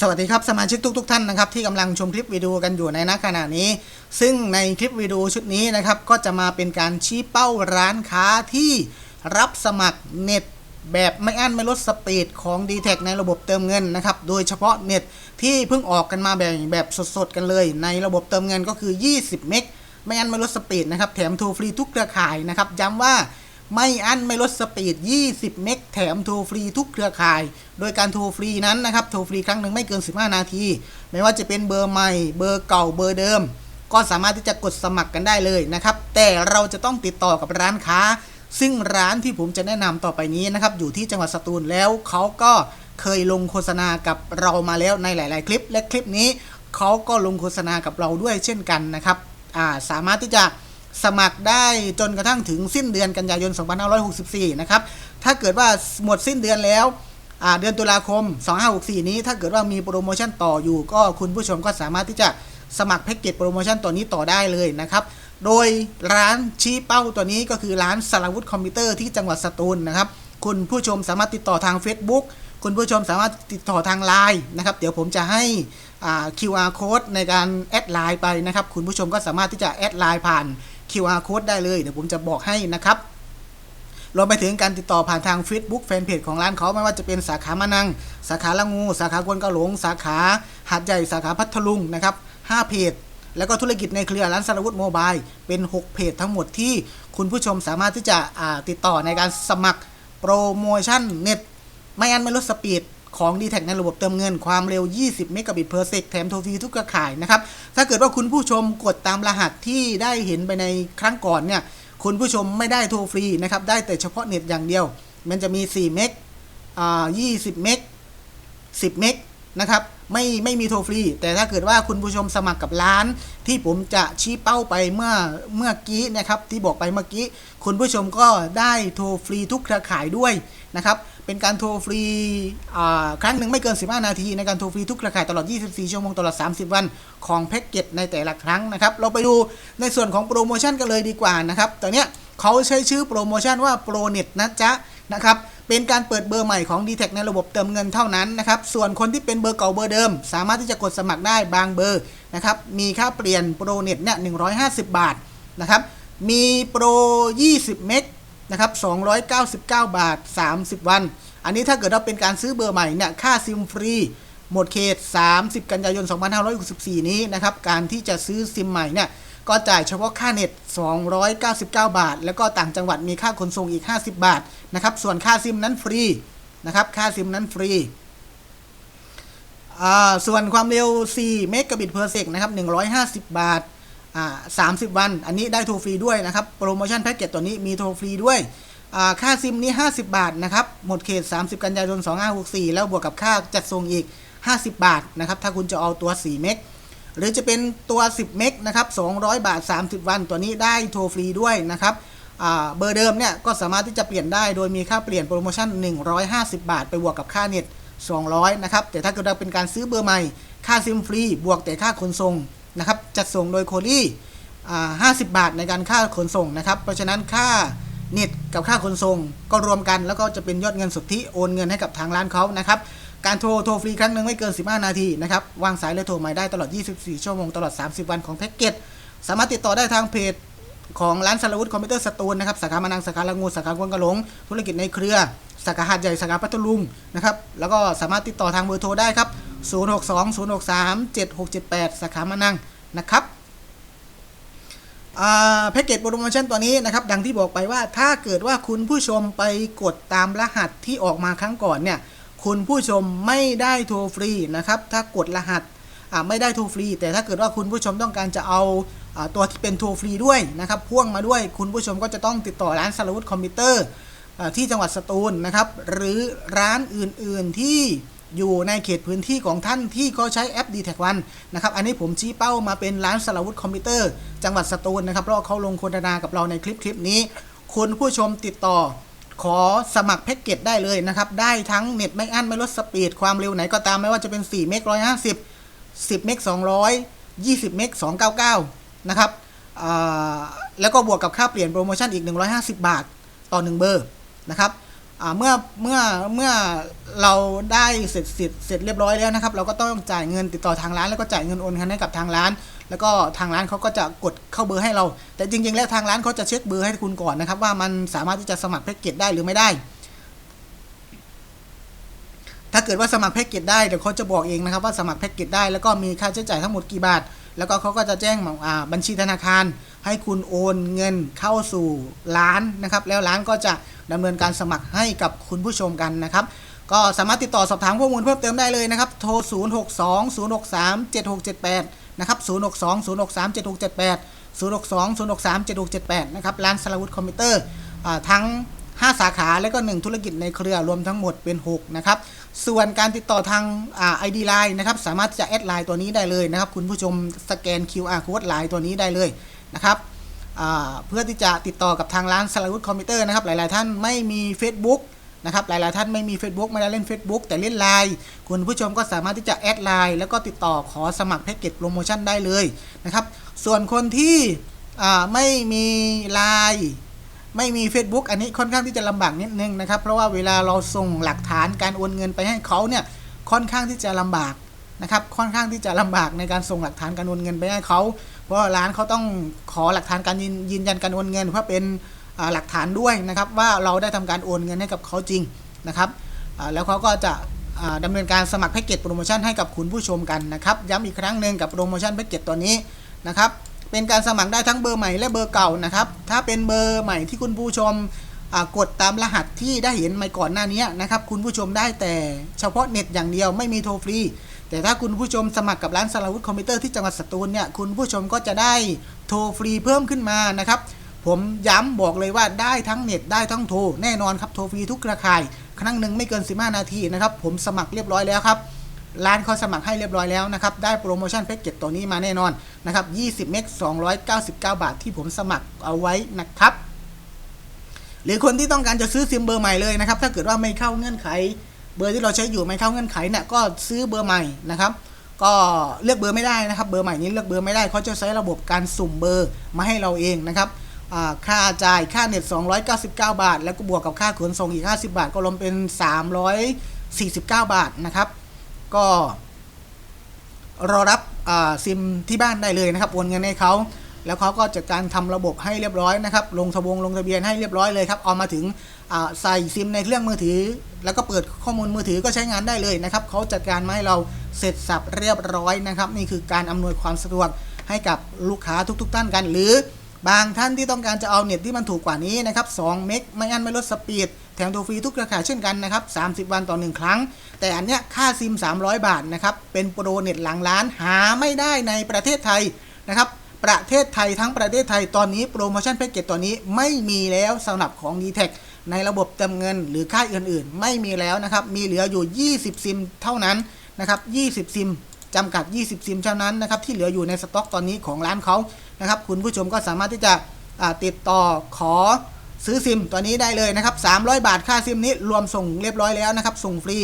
สวัสดีครับสมาชิกทุกๆทท่านนะครับที่กำลังชมคลิปวิดีโอกันอยู่ในณขณะนี้ ซึ่งในคลิปวิดีโอชุดนี้นะครับก็จะมาเป็นการชี้เป้าร้านค้าที่รับสมัครเน็ตแบบไม่อั้นไม่ลดสปีดของ d t แทในระบบเติมเงินนะครับโดยเฉพาะเน็ตที่เพิ่งออกกันมาแบบแบบสดๆกันเลย ในระบบเติมเงินก็คือ 20 เมกไม่อั้นไม่ลดสปีดนะครับแถมโทรฟรีทุกเครือข่ายนะครับย้ำว่า ไม่อั้นไม่ลดสปีด 20 เมกแถมโทรฟรีทุกเครือข่าย โดยการโทรฟรีนั้นนะครับ โทรฟรีครั้งหนึ่งไม่เกิน 15 นาที ไม่ว่าจะเป็นเบอร์ใหม่ เบอร์เก่า เบอร์เดิม ก็สามารถที่จะกดสมัครกันได้เลยนะครับ แต่เราจะต้องติดต่อกับร้านค้า ซึ่งร้านที่ผมจะแนะนำต่อไปนี้นะครับ อยู่ที่จังหวัดสตูลแล้วเขาก็เคยลงโฆษณากับเรามาแล้วในหลาย ๆ คลิป และคลิปนี้เขาก็ลงโฆษณากับเราด้วยเช่นกันนะครับ สามารถที่จะ สมัครได้จนกระทั่งถึงสิ้นเดือนกันยายน 2564 นะครับ ถ้าเกิดว่าหมดสิ้นเดือนแล้วเดือนตุลาคม 2564 นี้ถ้าเกิดว่ามีโปรโมชั่นต่ออยู่ก็คุณผู้ชมก็สามารถที่จะสมัครแพ็กเกจโปรโมชั่นตัวนี้ต่อได้เลยนะครับ โดยร้านชี้เป้าตัวนี้ก็คือร้านสารวุฒิคอมพิวเตอร์ที่จังหวัดสตูลนะครับ คุณผู้ชมสามารถติดต่อทาง Facebook คุณผู้ชมสามารถติดต่อทางไลน์นะครับ เดี๋ยวผมจะให้ QR code ในการแอดไลน์ไปนะครับ คุณผู้ชมก็สามารถที่จะแอดไลน์ผ่าน QR code ได้เลยเดี๋ยวผมจะบอกให้นะครับรวมไปถึงการติดต่อผ่านทาง Facebook แฟนเพจของร้านเขาไม่ว่าจะเป็นสาขามานัง สาขาละงู สาขากวนกะหลง สาขาหัดใหญ่สาขาพัทลุงนะครับ5เพจ แล้วก็ธุรกิจในเครือร้านสารวุฒิโมบายเป็น 6 เพจทั้งหมดที่คุณผู้ชมสามารถที่จะติดต่อในการสมัครโปรโมชั่นเน็ต ไม่อันไม่ลดสปีด ของ d t แทในระบบเติมเงินความเร็ว 20 เมกะบิตเพอร์เซกแถมโทรฟรีทุกกระข่ายนะครับ ถ้าเกิดว่าคุณผู้ชมกดตามรหัสที่ได้เห็นไปในครั้งก่อนเนี่ย คุณผู้ชมไม่ได้โทรฟรีนะครับ ได้แต่เฉพาะเน็ตอย่างเดียว มันจะมี 4 เมกอ่า20 เมก10 เมกนะครับ ไม่ไม่มีโทรฟรี แต่ถ้าเกิดว่าคุณผู้ชมสมัครกับร้าน ที่ผมจะชี้เป้าไปเมื่อเมื่อกี้นะครับ ที่บอกไปเมื่อกี้ คุณผู้ชมก็ได้โทรฟรีทุกเครือข่ายด้วยนะครับเป็นการโทรฟรีครั้งหนึ่งไม่เกิน 15 นาที ในการโทรฟรีทุกเครือข่ายตลอด 24 ชั่วโมงตลอด 30 วันของแพ็กเกจในแต่ละครั้งนะครับ เราไปดูในส่วนของโปรโมชั่นกันเลยดีกว่านะครับ ตอนนี้เขาใช้ชื่อโปรโมชั่นว่าโปรเน็ตนะจ๊ะนะครับ เป็นการเปิดเบอร์ใหม่ของ d t แทในระบบเติมเงินเท่านั้นนะครับ ส่วนคนที่เป็นเบอร์เก่าเบอร์เดิม สามารถที่จะกดสมัครได้บางเบอร์นะครับ มีค่าเปลี่ยนโปรเน็ตเนี่ย150 บาทนะครับ มีโปร 20 เมกนะครับ 299 บาท 30 วัน อันนี้ถ้าเกิดเราเป็นการซื้อเบอร์ใหม่เนี่ย ค่าซิมฟรีหมดเขต 30 กันยายน 2564 นี้นะครับ การที่จะซื้อซิมใหม่เนี่ย ก็จ่ายเฉพาะค่าเน็ต 299 บาท แล้วก็ต่างจังหวัดมีค่าขนส่งอีก 50 บาทนะครับ ส่วนค่าซิมนั้นฟรีนะครับค่าซิมนั้นฟรีส่วนความเร็ว 4 เมกะบิตเพอร์เซกนะครับ 150 บาทา30 วัน อันนี้ได้โทรฟรีด้วยนะครับ โปรโมชั่นแพ็กเกจตัวนี้มีโทรฟรีด้วย ค่าซิมนี้ 50 บาทนะครับ หมดเขต 30 กันยายน 2564 แล้วบวกกับค่าจัดส่งอีก 50 บาทนะครับ ถ้าคุณจะเอาตัว 4 เมก หรือจะเป็นตัว 10 เมกนะครับ200 บาท 30 วัน ตัวนี้ได้โทรฟรีด้วยนะครับเบอร์เดิมเนี่ยก็สามารถที่จะเปลี่ยนได้โดยมีค่าเปลี่ยนโปรโมชั่น 150 บาท ไปบวกกับค่าเน็ต 200 นะครับ แต่ถ้าเกิดเราเป็นการซื้อเบอร์ใหม่ ค่าซิมฟรี บวกแต่ค่าขนส่งนะครับจัดส่งโดยโคลี่50 บาทในการค่าขนส่งนะครับ เพราะฉะนั้นค่าเน็ตกับค่าขนส่งก็รวมกันแล้วก็จะเป็นยอดเงินสุทธิโอนเงินให้กับทางร้านเขานะครับ การโทรโทรฟรีครั้งหนึ่งไม่เกิน 15 นาทีนะครับ วางสายและโทรใหม่ได้ตลอด 24 ชั่วโมงตลอด 30 วันของแพ็กเกจ สามารถติดต่อได้ทางเพจของร้านสารวุฒิคอมพิวเตอร์สตูลนะครับสาขามานังสาขาละงูสาขากวนกะหลง ธุรกิจในเครือ สาขาหาดใหญ่สาขาพัทลุงนะครับแล้วก็สามารถติดต่อทางเบอร์โทรได้ครับ 062 063 7678 สาขามานังนะครับแพ็กเกจโปรโมชั่นตัวนี้นะครับดังที่บอกไปว่าถ้าเกิดว่าคุณผู้ชมไปกดตามรหัสที่ออกมาครั้งก่อนเนี่ย คุณผู้ชมไม่ได้โทรฟรีนะครับ ถ้ากดรหัสไม่ได้โทรฟรี แต่ถ้าเกิดว่าคุณผู้ชมต้องการจะเอาตัวที่เป็นโทรฟรีด้วยนะครับ พ่วงมาด้วยคุณผู้ชมก็จะต้องติดต่อร้านสารวุฒิคอมพิวเตอร์ที่จังหวัดสตูลนะครับ หรือร้านอื่นๆที่อยู่ในเขตพื้นที่ของท่านที่เขาใช้แอป d t แทวันนะครับ อันนี้ผมชี้เป้ามาเป็นร้านสารวุฒิคอมพิวเตอร์จังหวัดสตูลนะครับเพราะเขาลงโฆษณากับเราในคลิปคลิปนี้ คุณผู้ชมติดต่อ ขอสมัครแพ็กเกจได้เลยนะครับ ได้ทั้งเน็ตไม่อั้นไม่ลดสปีดความเร็วไหนก็ตามไม่ว่าจะเป็น4เมก150 10เมก200 20เมก299 นะครับแล้วก็บวกกับค่าเปลี่ยนโปรโมชั่นอีก 150 บาท ต่อ 1 เบอร์นะครับเมื่อเมื่อเมื่อเราได้เสร็จเสร็จเสร็จเรียบร้อยแล้วนะครับ เราก็ต้องจ่ายเงินติดต่อทางร้าน แล้วก็จ่ายเงินโอนเงินให้กับทางร้าน แล้วก็ทางร้านเขาก็จะกดเข้าเบอร์ให้เรา แต่จริง ๆ แล้วทางร้านเขาจะเช็คเบอร์ให้คุณก่อนนะครับ ว่ามันสามารถที่จะสมัครแพ็กเกจได้หรือไม่ได้ ถ้าเกิดว่าสมัครแพ็กเกจได้เดี๋ยวเขาจะบอกเองนะครับว่าสมัครแพ็กเกจได้แล้วก็มีค่าใช้จ่ายทั้งหมดกี่บาท แล้วก็เขาก็จะแจ้งบัญชีธนาคาร ให้คุณโอนเงินเข้าสู่ร้านนะครับ แล้วร้านก็จะดำเนินการสมัครให้กับคุณผู้ชมกันนะครับ ก็สามารถติดต่อสอบถามข้อมูลเพิ่มเติมได้เลยนะครับ โทร 0 6 2 0 6 3 7 6 7 8 นะครับ 0 6 2 0 6 3 7 6 7 8 0 6 2 0 6 3 7 6 7 8 นะครับ ร้านสลาวุธคอมพิวเตอร์ทั้ง 5 สาขาและก็ 1 ธุรกิจในเครือรวมทั้งหมดเป็น 6 นะครับ ส่วนการติดต่อทางอ่า ID Line นะครับ สามารถจะแอดไลน์ตัวนี้ได้เลยนะครับ คุณผู้ชมสแกน QR code ไลน์ตัวนี้ได้เลยนะครับเพื่อที่จะติดต่อกับทางร้านสลาวุธคอมพิวเตอร์นะครับ หลาย ๆ ท่านไม่มี Facebook นะครับหลายๆท่านไม่มี Facebook ไม่ได้เล่น Facebook แต่เล่นไลน์คุณผู้ชมก็สามารถที่จะแอดไลน์แล้วก็ติดต่อขอสมัครแพ็กเกจโปรโมชั่นได้เลยนะครับส่วนคนที่ไม่มีไลน์ไม่มี Facebook อันนี้ค่อนข้างที่จะลำบากนิดนึงนะครับ เพราะว่าเวลาเราส่งหลักฐานการโอนเงินไปให้เขาเนี่ยค่อนข้างที่จะลำบากนะครับค่อนข้างที่จะลำบากในการส่งหลักฐานการโอนเงินไปให้เขา เพราะร้านเขาต้องขอหลักฐานการยืนยันการโอนเงินเพื่อเป็น หลักฐานด้วยนะครับว่าเราได้ทำการโอนเงินให้กับเขาจริงนะครับแล้วเขาก็จะอ่าดำเนินการสมัครแพ็กเกจโปรโมชั่นให้กับคุณผู้ชมกันนะครับย้ำอีกครั้งหนึ่งกับโปรโมชั่นแพ็กเกจตัวนี้นะครับเป็นการสมัครได้ทั้งเบอร์ใหม่และเบอร์เก่านะครับถ้าเป็นเบอร์ใหม่ที่คุณผู้ชมกดตามรหัสที่ได้เห็นมาก่อนหน้านี้นะครับคุณผู้ชมได้แต่เฉพาะเน็ตอย่างเดียวไม่มีโทรฟรี แต่ถ้าคุณผู้ชมสมัครกับร้านสลาวุธคอมพิวเตอร์ที่จังหวัดสตูลเนี่ยคุณผู้ชมก็จะได้โทรฟรีเพิ่มขึ้นมานะครับ ผมย้ำบอกเลยว่าได้ทั้งเน็ตได้ทั้งโทรแน่นอนครับโทรฟรีทุกเครือข่าย ครั้งหนึ่งไม่เกิน 15 นาทีนะครับ ผมสมัครเรียบร้อยแล้วครับร้านเขาสมัครให้เรียบร้อยแล้วนะครับ ได้โปรโมชั่นแพ็กเกจตัวนี้มาแน่นอนนะครับ 20 เมก 299 บาทที่ผมสมัครเอาไว้นะครับ หรือคนที่ต้องการจะซื้อซิมเบอร์ใหม่เลยนะครับ ถ้าเกิดว่าไม่เข้าเงื่อนไข เบอร์ที่เราใช้อยู่ไม่เข้าเงื่อนไขเนี่ยก็ซื้อเบอร์ใหม่นะครับ ก็เลือกเบอร์ไม่ได้นะครับ เบอร์ใหม่นี้เลือกเบอร์ไม่ได้เขาจะใช้ระบบการสุ่มเบอร์มาให้เราเองนะครับ ค่าจ่ายค่าเน็ต 299 บาท แล้วก็บวกกับค่าขนส่งอีก 50 บาท ก็รวมเป็น 349 บาทนะครับ ก็รอรับซิมที่บ้านได้เลยนะครับโอนเงินให้เขาแล้วเขาก็จัดการทำระบบให้เรียบร้อยนะครับ ลงทะบงลงทะเบียนให้เรียบร้อยเลยครับ เอามาถึงใส่ซิมในเครื่องมือถือ แล้วก็เปิดข้อมูลมือถือก็ใช้งานได้เลยนะครับ เขาจัดการมาให้เราเสร็จสับเรียบร้อยนะครับ นี่คือการอำนวยความสะดวกให้กับลูกค้าทุก ๆ ท่านกัน หรือ บางท่านที่ต้องการจะเอาเน็ตที่มันถูกกว่านี้นะครับ2เมกไม่อั้นไม่ลดสปีดแถมโทรฟรีทุกเครือข่ายเช่นกันนะครับ30 วันต่อ 1 ครั้ง แต่อันเนี้ยค่าซิม 300 บาทนะครับ เป็นโปรเน็ตหลังร้านหาไม่ได้ในประเทศไทยนะครับ ประเทศไทยทั้งประเทศไทยตอนนี้โปรโมชั่นแพ็กเกจตัวนี้ไม่มีแล้วสำหรับของ d t แทในระบบเติมเงินหรือค่ายอื่นๆ ไม่มีแล้วนะครับ มีเหลืออยู่ 20 ซิมเท่านั้นนะครับ 20 ซิมจำกัด 20 ซิมเท่านั้นนะครับ ที่เหลืออยู่ในสต็อกตอนนี้ของร้านเขา นะครับ คุณผู้ชมก็สามารถที่จะติดต่อขอซื้อซิมตัวนี้ได้เลยนะครับ 300 บาทค่าซิมนี้รวมส่งเรียบร้อยแล้วนะครับ ส่งฟรี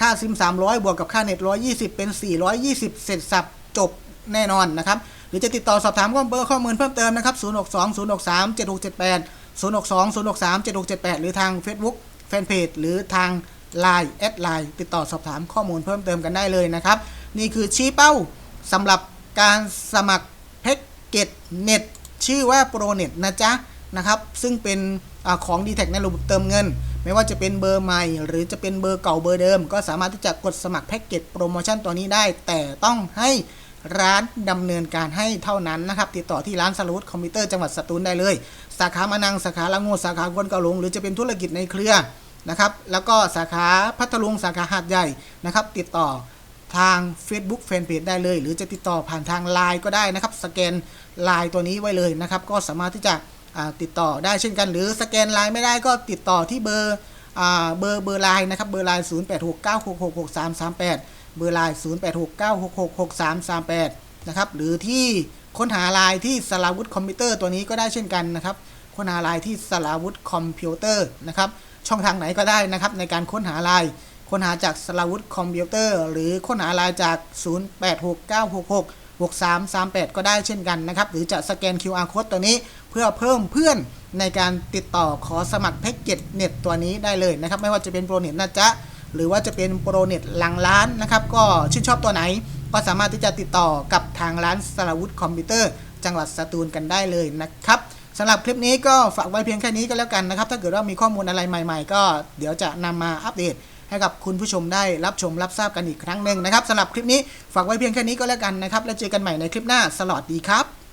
ค่าซิม 300 บวกกับค่าเน็ต 120 เป็น 420 เสร็จสับจบแน่นอนนะครับ หรือจะติดต่อสอบถามข้อมูลข้อมูลเพิ่มเติมนะครับ 062 063 7678 062 063 7678 หรือทาง Facebook แฟนเพจหรือทาง Line แอดไลน์ติดต่อสอบถามข้อมูลเพิ่มเติมกันได้เลยนะครับ นี่คือชี้เป้าสำหรับการสมัคร แพ็กเกจเน็ตชื่อว่าโปรเน็ตนะจ๊ะนะครับ ซึ่งเป็นอของ d t แทในระบบเติมเงิน ไม่ว่าจะเป็นเบอร์ใหม่ หรือจะเป็นเบอร์เก่าเบอร์เดิม ก็สามารถที่จะกดสมัครแพ็กเกจโปรโมชั่นตัวนี้ได้ แต่ต้องให้ร้านดำเนินการให้เท่านั้นนะครับ ติดต่อที่ร้านสรุปคอมพิวเตอร์จังหวัดสตูลได้เลย สาขามานัง สาขาละโงสาขาควนกะหลงหรือจะเป็นธุรกิจในเครือนะครับ แล้วก็สาขาพัทลุงสาขาหาดใหญ่นะครับ ติดต่อทาง Facebook Fanpage ได้เลย หรือจะติดต่อผ่านทาง Line ก็ได้นะครับ สแกน Line ตัวนี้ไว้เลยนะครับ ก็สามารถที่จะติดต่อได้เช่นกัน หรือสแกน Line ไม่ได้ก็ติดต่อที่เบอร์เบอร์เบอร์ไลน์นะครับเบอร์ไลน์0869666338 เบอร์ไลน์0869666338 นะครับหรือที่ค้นหาไลน์ที่สลาวุธคอมพิวเตอร์ตัวนี้ก็ได้เช่นกันนะครับค้นหาไลน์ที่สลาวุธคอมพิวเตอร์นะครับช่องทางไหนก็ได้นะครับในการค้นหาไลน์ค้นหาจากสลาวุธคอมพิวเตอร์ หรือค้นหาไลน์จาก 6338 ก็ได้เช่นกันนะครับ หรือจะสแกน QR code ตัวนี้เพื่อเพิ่มเพื่อนในการติดต่อขอสมัครแพ็กเกจเน็ตตัวนี้ได้เลยนะครับ ไม่ว่าจะเป็นโปรเน็ตนะจ๊ะ หรือว่าจะเป็นโปรเน็ตหลังร้านนะครับ ก็ชื่นชอบตัวไหน ก็สามารถที่จะติดต่อกับทางร้านสราวุธคอมพิวเตอร์ จังหวัดสตูลกันได้เลยนะครับสำหรับคลิปนี้ก็ฝากไว้เพียงแค่นี้ก็แล้วกันนะครับ ถ้าเกิดว่ามีข้อมูลอะไรใหม่ ๆ ก็เดี๋ยวจะนำมาอัปเดต ให้กับคุณผู้ชมได้รับชมรับทราบกันอีกครั้งหนึ่งนะครับสำหรับคลิปนี้ฝากไว้เพียงแค่นี้ก็แล้วกันนะครับ แล้วเจอกันใหม่ในคลิปหน้าสลอดดีครับ